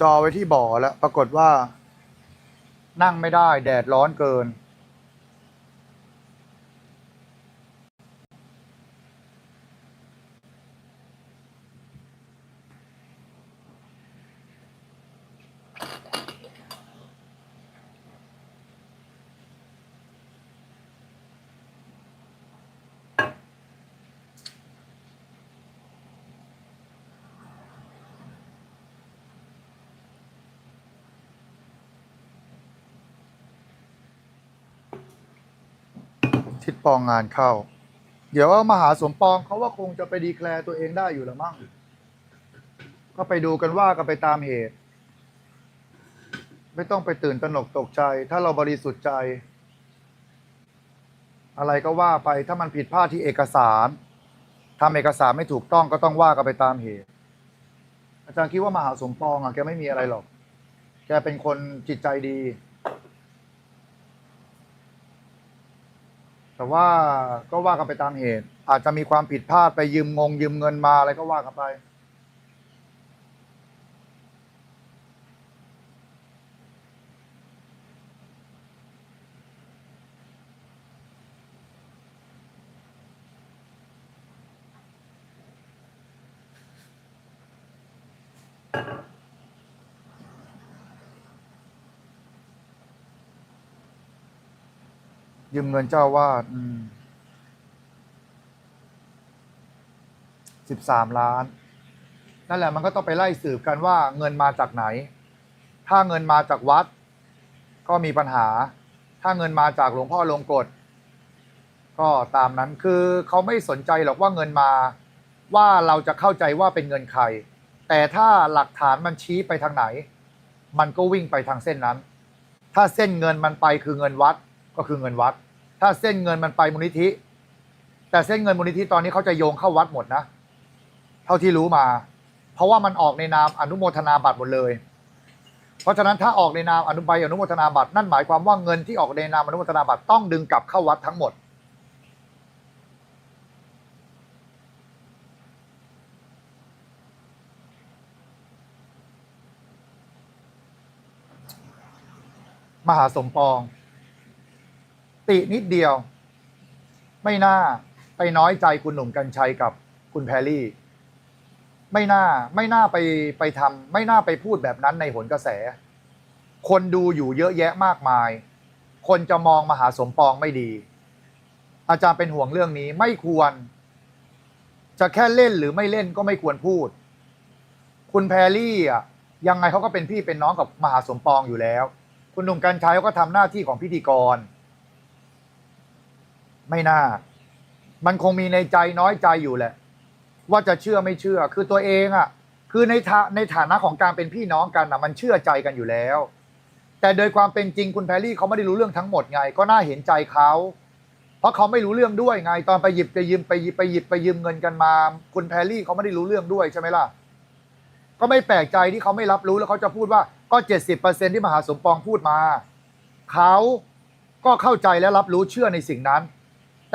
จอไว้ที่บ่อแล้ว ปรากฏว่า นั่งไม่ได้ แดดร้อนเกิน ทิดปองงานเข้า เดี๋ยวว่ามหาสมปองเขาว่าคงจะไปดีแคลร์ตัวเองได้อยู่แล้วมั้งก็ไปดูกันว่ากันไปตามเหตุ ไม่ต้องไปตื่นตระหนกตกใจ ถ้าเราบริสุทธิ์ใจ อะไรก็ว่าไปถ้ามันผิดพลาดที่เอกสารทำเอกสารไม่ถูกต้องก็ต้องว่ากันไปตามเหตุ อาจารย์คิดว่ามหาสมปองอะแกไม่มีอะไรหรอก แกเป็นคนจิตใจดี แต่ว่าก็ว่ากันไปตามเหตุ อาจจะมีความผิดพลาดไปยืมงงยืมเงินมาอะไรก็ว่ากันไป ยืมเงินเจ้าวาดสิบสามล้าน นั่นแหละมันก็ต้องไปไล่สืบกันว่าเงินมาจากไหน ถ้าเงินมาจากวัด ก็มีปัญหา ถ้าเงินมาจากหลวงพ่อลงกฎก็ตามนั้นคือเขาไม่สนใจหรอกว่าเงินมาว่าเราจะเข้าใจว่าเป็นเงินใคร แต่ถ้าหลักฐานมันชี้ไปทางไหน มันก็วิ่งไปทางเส้นนั้น ถ้าเส้นเงินมันไปคือเงินวัดก็คือเงินวัด ถ้าเส้นเงินมันไปมูลนิธิ แต่เส้นเงินมูลนิธิตอนนี้เขาจะโยงเข้าวัดหมดนะ เท่าที่รู้มา เพราะว่ามันออกในนามอนุโมทนาบัตรหมดเลย เพราะฉะนั้นถ้าออกในนามอนุใบอนุโมทนาบัตรนั่นหมายความว่าเงินที่ออกในนามอนุโมทนาบัตรต้องดึงกลับเข้าวัดทั้งหมดมหาสมปอง ตินิดเดียว ไม่น่าไปน้อยใจคุณหนุ่มกัญชัยกับคุณแพรรี่ ไม่น่าไม่น่าไปไปทำไม่น่าไปพูดแบบนั้นในหนกระแส คนดูอยู่เยอะแยะมากมาย คนจะมองมหาสมปองไม่ดี อาจารย์เป็นห่วงเรื่องนี้ไม่ควร จะแค่เล่นหรือไม่เล่นก็ไม่ควรพูด คุณแพรรี่อะยังไงเขาก็เป็นพี่เป็นน้องกับมหาสมปองอยู่แล้ว คุณหนุ่มกัญชัยเขาก็ทำหน้าที่ของพิธีกร ไม่น่า มันคงมีในใจน้อยใจอยู่แหละ ว่าจะเชื่อไม่เชื่อ คือตัวเองอะ่ะ คือในฐาในฐานะของการเป็นพี่น้องกันอะ มันเชื่อใจกันอยู่แล้ว แต่โดยความเป็นจริงคุณแพรรี่เขาไม่ได้รู้เรื่องทั้งหมดไง ก็น่าเห็นใจเขาเพราะเขาไม่รู้เรื่องด้วยไง ตอนไปหยิบไปยืมไปหยิบไปหยิบไปยืมเงินกันมา คุณแพรรี่เขาไม่ได้รู้เรื่องด้วยใช่ไหมล่ะ ก็ไม่แปลกใจที่เขาไม่รับรู้แล้วเขาจะพูดว่าก็เจ็ดสิบเปอร์เซ็นที่มหาสมปองพูดมา เขาก็เข้าใจและรับรู้เชื่อในสิ่งนั้น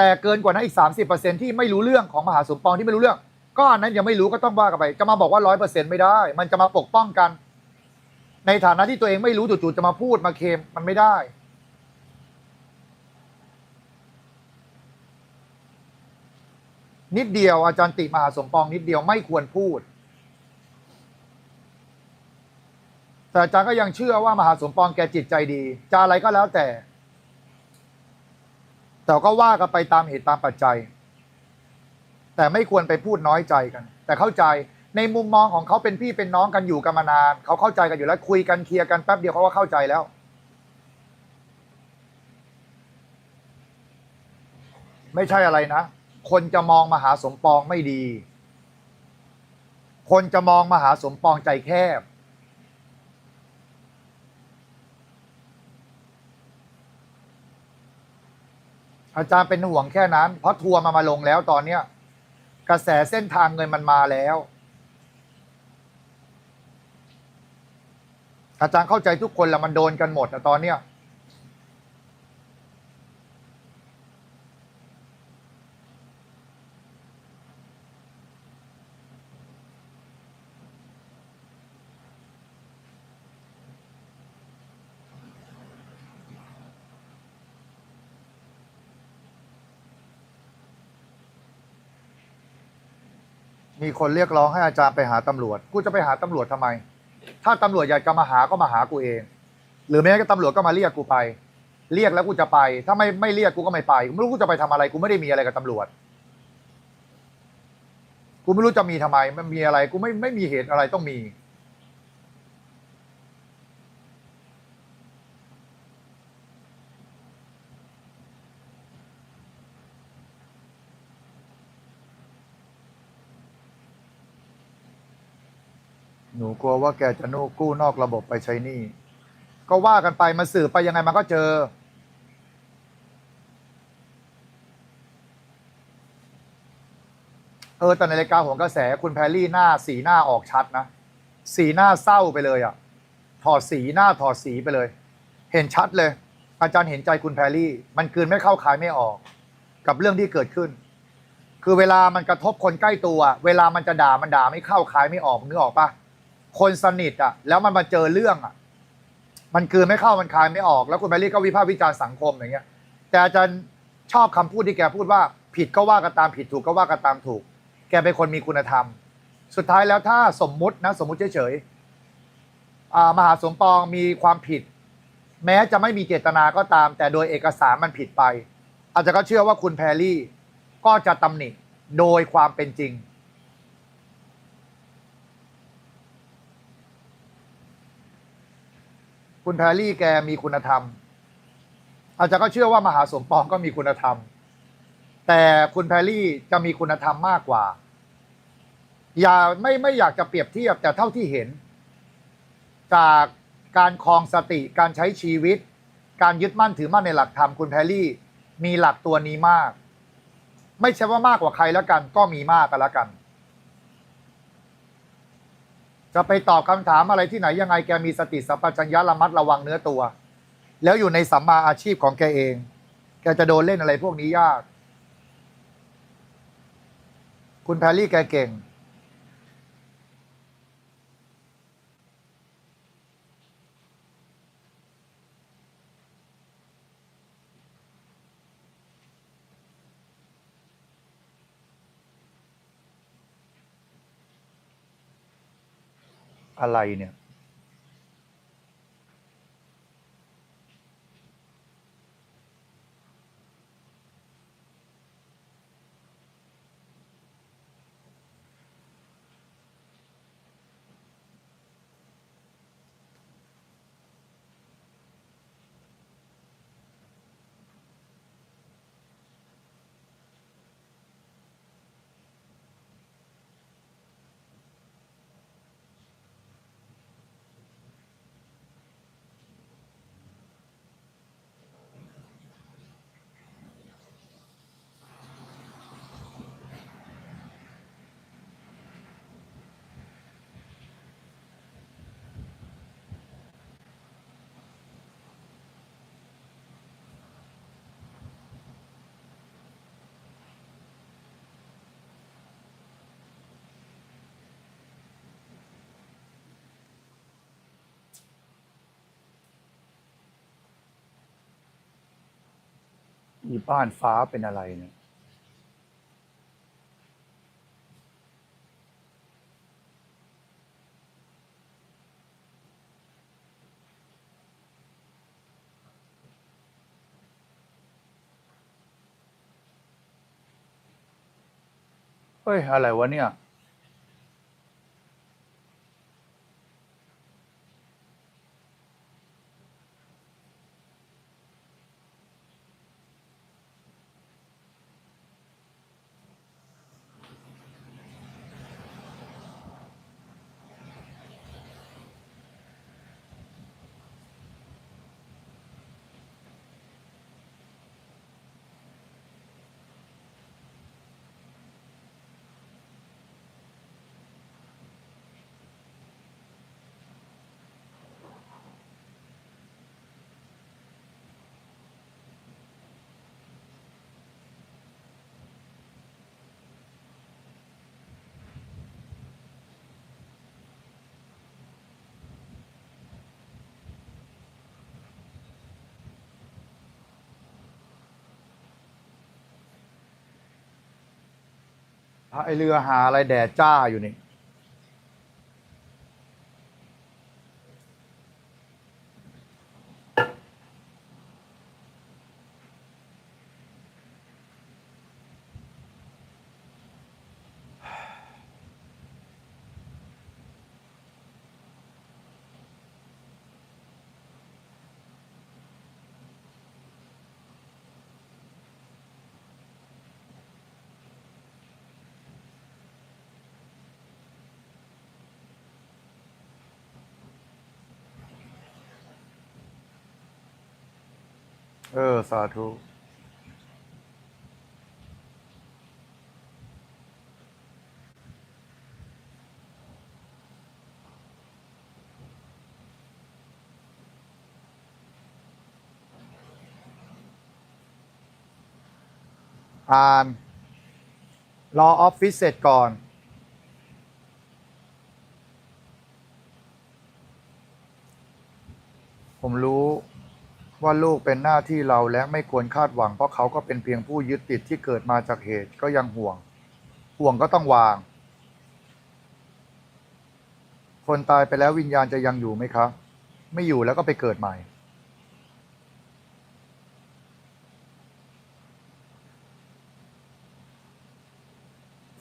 แต่เกินกว่านั้นอีกสามสิบเปอร์เซ็นที่ไม่รู้เรื่องของมหาสมปองที่ไม่รู้เรื่อง ก็อันนั้นยังไม่รู้ก็ต้องว่ากันไป จะมาบอกว่าร้อยเปอร์เซ็นต์ไม่ได้ มันจะมาปกป้องกัน ในฐานะที่ตัวเองไม่รู้จู่ๆจะมาพูดมาเคมมันไม่ได้ นิดเดียวอาจารย์ติมหาสมปองนิดเดียวไม่ควรพูด แต่อาจารย์ก็ยังเชื่อว่ามหาสมปองแกจิตใจดี จะอะไรก็แล้วแต่ แต่ก็ว่ากันไปตามเหตุตามปัจจัย แต่ไม่ควรไปพูดน้อยใจกัน แต่เข้าใจในมุมมองของเขาเป็นพี่เป็นน้องกันอยู่กันมานานเขาเข้าใจกันอยู่แล้วคุยกันเคลียร์กันแป๊บเดียวเขาก็เข้าใจแล้ว ไม่ใช่อะไรนะ คนจะมองมหาสมปองไม่ดี คนจะมองมหาสมปองใจแคบ อาจารย์เป็นห่วงแค่นั้น เพราะทัวร์มามาลงแล้วตอนเนี้ยกระแสเส้นทางเงินมันมาแล้ว อาจารย์เข้าใจทุกคนแล้วมันโดนกันหมดอะตอนเนี้ย มีคนเรียกร้องให้อาจารย์ไปหาตำรวจ กูจะไปหาตำรวจทำไม ถ้าตำรวจอยากจะมาหาก็มาหากูเอง หรือแม้ก็ตำรวจก็มาเรียกกูไป เรียกแล้วกูจะไป ถ้าไม่ไม่เรียกกูก็ไม่ไปกูไม่รู้กูจะไปทำอะไร กูไม่ได้มีอะไรกับตำรวจ กูไม่รู้จะมีทำไม มันมีอะไร กูไม่ไม่มีเหตุอะไรต้องมี กลัวว่าแกจะนูกู้นอกระบบไปใช้หนี้ก็ว่ากันไปมาสืบไปยังไงมันก็เจอ เออแต่ในรายการของกระแสคุณแพรรี่หน้าสีหน้าออกชัดนะ สีหน้าเศร้าไปเลยอะ่ะ ถอดสีหน้าถอดสีไปเลย เห็นชัดเลย อาจารย์เห็นใจคุณแพรรี่ มันกลืนไม่เข้าขายไม่ออก กับเรื่องที่เกิดขึ้น คือเวลามันกระทบคนใกล้ตัว เวลามันจะด่ามันด่าไม่เข้าขายไม่ออกนึกออกปะ คนสนิทอะแล้วมันมาเจอเรื่องอะมันกลืนไม่เข้ามันคายไม่ออก แล้วคุณแพรรี่ก็วิพากษ์วิจารณ์สังคมอย่างเงี้ย แต่อาจารย์ชอบคำพูดที่แกพูดว่าผิดก็ว่ากันตามผิดถูกก็ว่ากันตามถูก แกเป็นคนมีคุณธรรม สุดท้ายแล้วถ้าสมมุตินะ สมมุติเฉยๆมหาสมปองมีความผิด แม้จะไม่มีเจตนาก็ตาม แต่โดยเอกสารมันผิดไป อาจจะก็เชื่อว่าคุณแพรรี่ก็จะตำหนิโดยความเป็นจริง คุณแพรรี่แกมีคุณธรรม อาจจะก็เชื่อว่ามหาสมปองก็มีคุณธรรม แต่คุณแพรรี่จะมีคุณธรรมมากกว่า อย่าไม่ไม่อยากจะเปรียบเทียบแต่เท่าที่เห็น จากการคลองสติการใช้ชีวิต การยึดมั่นถือมั่นในหลักธรรมคุณแพรรี่มีหลักตัวนี้มาก ไม่ใช่ว่ามากกว่าใครแล้วกัน ก็มีมากกันแล้วกัน จะไปตอบคำถามอะไรที่ไหนยังไงแกมีสติสัมปชัญญะระมัดระวังเนื้อตัว แล้วอยู่ในสัมมาอาชีพของแกเอง แกจะโดนเล่นอะไรพวกนี้ยาก คุณแพรรี่แกเก่ง อะไรเนี่ย อีบ้านฟ้าเป็นอะไรเนี่ยเฮ้ย อะไรวะเนี่ย ไอเรือหาอะไรแดดจ้าอยู่นี่ เออ สาธุอ่าน รอออฟฟิศเสร็จก่อน ผมรู้ ว่าลูกเป็นหน้าที่เราและไม่ควรคาดหวัง เพราะเขาก็เป็นเพียงผู้ยึดติดที่เกิดมาจากเหตุก็ยังห่วง ห่วงก็ต้องวาง คนตายไปแล้ววิญญาณจะยังอยู่ไหมคะ ไม่อยู่แล้วก็ไปเกิดใหม่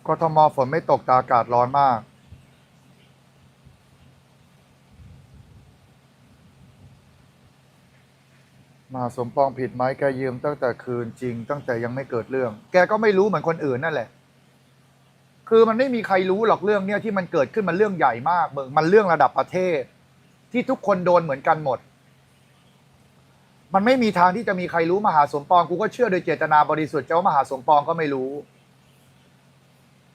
กทมฝนไม่ตกแต่อากาศร้อนมาก มาสมปองผิดไหมแกยืมตั้งแต่คืนจริง ตั้งแต่ยังไม่เกิดเรื่อง แกก็ไม่รู้เหมือนคนอื่นนั่นแหละ คือมันไม่มีใครรู้หรอกเรื่องเนี้ยที่มันเกิดขึ้นมันเรื่องใหญ่มากมึงมันเรื่องระดับประเทศ ที่ทุกคนโดนเหมือนกันหมด มันไม่มีทางที่จะมีใครรู้มหาสมปองกูก็เชื่อโดยเจตนาบริสุทธิ์เจ้ามหาสมปองก็ไม่รู้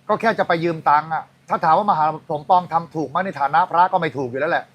ก็แค่จะไปยืมตังค์อะถ้าถามว่ามหาสมปองทำถูกไหมในฐานะพระก็ไม่ถูกอยู่แล้วแหละ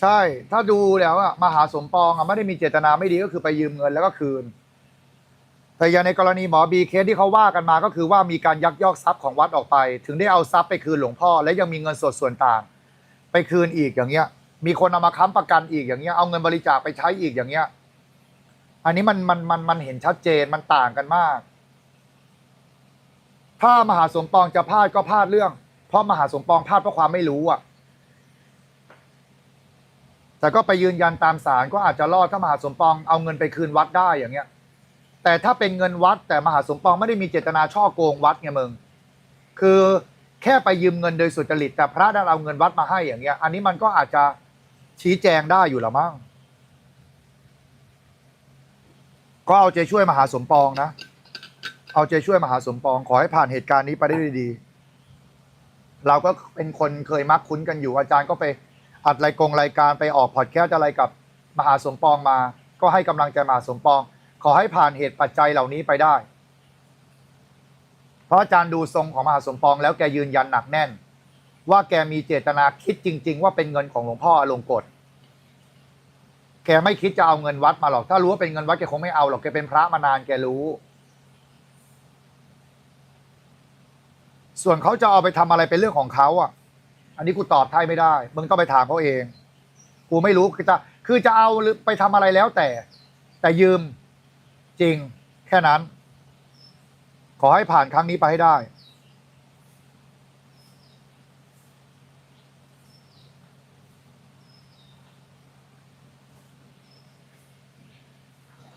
ใช่ ถ้าดูแล้วอะมหาสมปองอะไม่ได้มีเจตนาไม่ดีก็คือไปยืมเงินแล้วก็คืน แต่อย่างในกรณีหมอบีเคสที่เขาว่ากันมาก็คือว่ามีการยักยอกทรัพย์ของวัดออกไป ถึงได้เอาทรัพย์ไปคืนหลวงพ่อ และยังมีเงินสดส่วนต่าง ไปคืนอีกอย่างเงี้ย มีคนเอามาค้ำประกันอีกอย่างเงี้ยเอาเงินบริจาคไปใช้อีกอย่างเงี้ย อันนี้มันมันมันมันเห็นชัดเจนมันต่างกันมาก ถ้ามหาสมปองจะพลาดก็พลาดเรื่อง เพราะมหาสมปองพลาดเพราะความไม่รู้อะ แต่ก็ไปยืนยันตามศาลก็อาจจะรอดถ้ามหาสมปองเอาเงินไปคืนวัดได้อย่างเงี้ย แต่ถ้าเป็นเงินวัด แต่มหาสมปองไม่ได้มีเจตนาช่อโกงวัดไงมึงคือแค่ไปยืมเงินโดยสุจริต แต่พระได้เอาเงินวัดมาให้อย่างเงี้ย อันนี้มันก็อาจจะชี้แจงได้อยู่ละมั้งก็เอาใจช่วยมหาสมปองนะ เอาใจช่วยมหาสมปอง ขอให้ผ่านเหตุการณ์นี้ไปได้ดี เราก็เป็นคนเคยมักคุ้นกันอยู่อาจารย์ก็ไป อัดรายกงรายการไปออกพอดแคสต์อะไรกับมหาสมปองมา ก็ให้กำลังใจมหาสมปอง ขอให้ผ่านเหตุปัจจัยเหล่านี้ไปได้ เพราะอาจารย์ดูทรงของมหาสมปองแล้วแกยืนยันหนักแน่น ว่าแกมีเจตนาคิดจริง ๆ ว่าเป็นเงินของหลวงพ่ออลงกฎแกไม่คิดจะเอาเงินวัดมาหรอก ถ้ารู้ว่าเป็นเงินวัดแกคงไม่เอาหรอกแกเป็นพระมานานแกรู้ ส่วนเขาจะเอาไปทำอะไรเป็นเรื่องของเขาอะ อันนี้กูตอบไทยไม่ได้ มึงต้องไปถามเขาเอง กูไม่รู้คือจะคือจะเอาหรือไปทำอะไรแล้วแต่ แต่ยืมจริงแค่นั้น ขอให้ผ่านครั้งนี้ไปให้ได้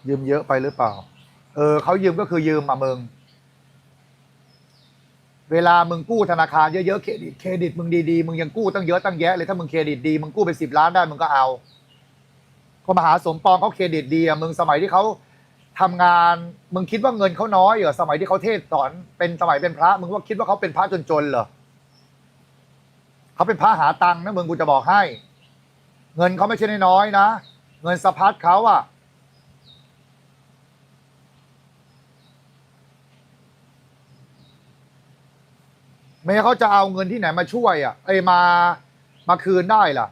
ยืมเยอะไปหรือเปล่า เออเขายืมก็คือยืมมามึง เวลามึงกู้ธนาคารเยอะๆเครดิตเครดิตมึงดีๆมึงยังกู้ตั้งเยอะตั้งแยะเลยถ้ามึงเครดิตดีมึงกู้ไปสิบล้านได้มึงก็เอาก็มหาสมปองเขาเครดิตดีอะมึงสมัยที่เขาทำงานมึงคิดว่าเงินเขาน้อยเหรอสมัยที่เขาเทศสอนเป็นสมัยเป็นพระ มึงว่าคิดว่าเขาเป็นพระจนๆเหรอเขาเป็นพระหาตังค์นะมึงกูจะบอกให้ เงินเขาไม่ใช่น้อยนะ เงินสะพัดเขาอะ แม้เขาจะเอาเงินที่ไหนมาช่วยอะไอ้ยมามาคืนได้ล่ะ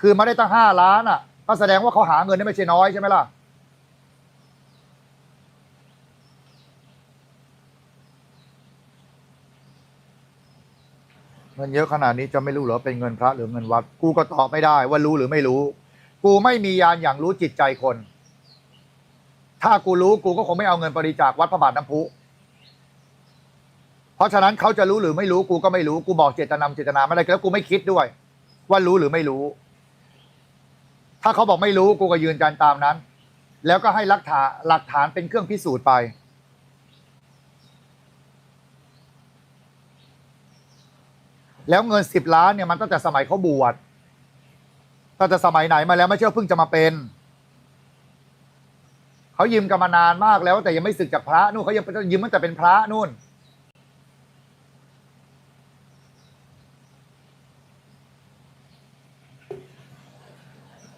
คืนมาได้ตั้งห้าล้านอะก็แสดงว่าเขาหาเงินได้ไม่ใช่น้อยใช่ไหมล่ะเงินเยอะขนาดนี้จะไม่รู้เหรอเป็นเงินพระหรือเงินวัด กูก็ตอบไม่ได้ว่ารู้หรือไม่รู้ กูไม่มียานอย่างรู้จิตใจคน ถ้ากูรู้กูก็คงไม่เอาเงินบริจาควัดพระบาทน้ำพุ เพราะฉะนั้นเขาจะรู้หรือไม่รู้กูก็ไม่รู้กูบอกเจตนำเจตนาไม่ได้แล้วกูไม่คิดด้วย ว่ารู้หรือไม่รู้ ถ้าเขาบอกไม่รู้กูก็ยืนยันตามนั้น แล้วก็ให้หลักฐานหลักฐานเป็นเครื่องพิสูจน์ไป แล้วเงินสิบล้านเนี่ยมันตั้งแต่สมัยเขาบวชตั้งแต่สมัยไหนมาแล้วไม่ใช่ว่าเพิ่งจะมาเป็นเขายืมกันมานานมากแล้วแต่ยังไม่สึกจากพระนู่นเขายังยืมตั้งแต่เป็นพระนู่น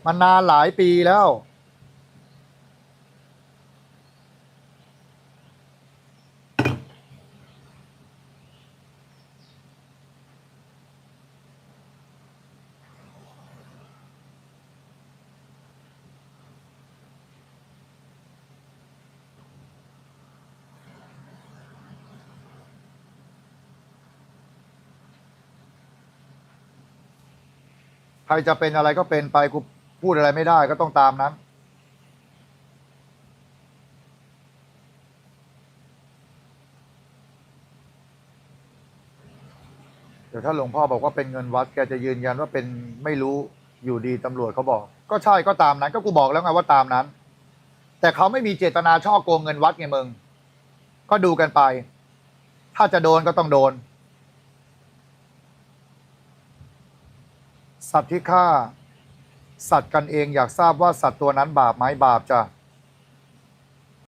มันนานหลายปีแล้ว ใครจะเป็นอะไรก็เป็นไปกู พูดอะไรไม่ได้ก็ต้องตามนั้น เดี๋ยวถ้าหลวงพ่อบอกว่าเป็นเงินวัดแกจะยืนยันว่าเป็นไม่รู้อยู่ดีตำรวจเขาบอก ก็ใช่ก็ตามนั้น ก็กูบอกแล้วไงว่าตามนั้น แต่เขาไม่มีเจตนาช่อโกงเงินวัดไงมึง ก็ดูกันไป ถ้าจะโดนก็ต้องโดน สัตว์ที่ฆ่า สัตว์กันเองอยากทราบว่าสัตว์ตัวนั้นบาปไหมบาปจ้ะ